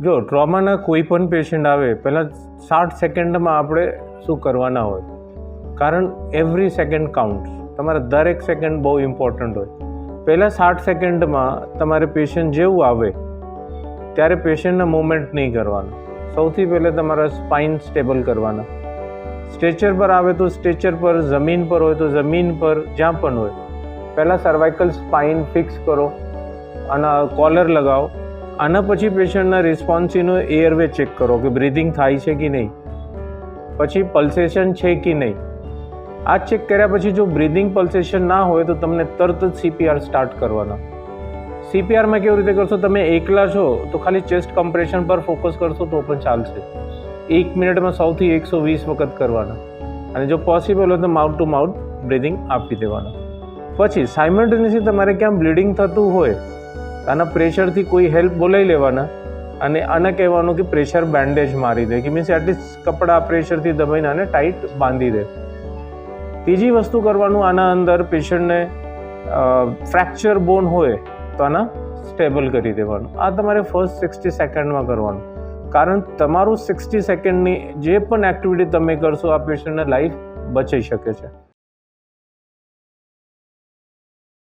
જો ટ્રોમાના કોઈ પણ પેશન્ટ આવે, પહેલાં સાઠ સેકન્ડમાં આપણે શું કરવાના હોય? કારણ એવરી સેકન્ડ કાઉન્ટ તમારે દરેક સેકન્ડ બહુ ઇમ્પોર્ટન્ટ હોય. પહેલાં સાઠ સેકન્ડમાં તમારે પેશન્ટ જેવું આવે, ત્યારે પેશન્ટના મુવમેન્ટ નહીં કરવાના. સૌથી પહેલાં તમારા સ્પાઇન સ્ટેબલ કરવાના. સ્ટ્રેચર પર આવે તો સ્ટ્રેચર પર, જમીન પર હોય તો જમીન પર, જ્યાં પણ હોય. પહેલાં સર્વાઇકલ સ્પાઇન ફિક્સ કરો અને કોલર લગાવો. આના પછી પેશન્ટના રિસ્પોન્સીનો એરવે ચેક કરો કે બ્રિધિંગ થાય છે કે નહીં. પછી પલ્સેશન છે કે નહીં. આ ચેક કર્યા પછી જો બ્રિધિંગ પલ્સેશન ના હોય તો તમને તરત જ સીપીઆર સ્ટાર્ટ કરવાના. સીપીઆરમાં કેવી રીતે કરશો? તમે એકલા છો, તો ખાલી ચેસ્ટ કમ્પ્રેશન પર ફોકસ કરશો તો પણ ચાલશે. એક મિનિટમાં સૌથી એકસો વીસ વખત કરવાના. અને જો પોસિબલ હોય તો માઉથ ટુ માઉથ બ્રિધિંગ આપી દેવાના. પછી સાયમલ્ટેનિયસલી તમારે ક્યાં બ્લીડિંગ થતું હોય આના પ્રેશરથી કોઈ હેલ્પ બોલાવી લેવાના અને આને કહેવાનું કે પ્રેશર બેન્ડેજ મારી દે, કે મીન્સ એટલીસ્ટ કપડાં પ્રેશરથી દબાઈને આને ટાઈટ બાંધી દે. ત્રીજી વસ્તુ કરવાનું, આના અંદર પેશન્ટને ફ્રેક્ચર બોન હોય તો આના સ્ટેબલ કરી દેવાનું. આ તમારે ફર્સ્ટ સિક્સટી સેકન્ડમાં કરવાનું. કારણ તમારું સિક્સટી સેકન્ડની જે પણ એક્ટિવિટી તમે કરશો, આ પેશન્ટને લાઈફ બચી શકે છે.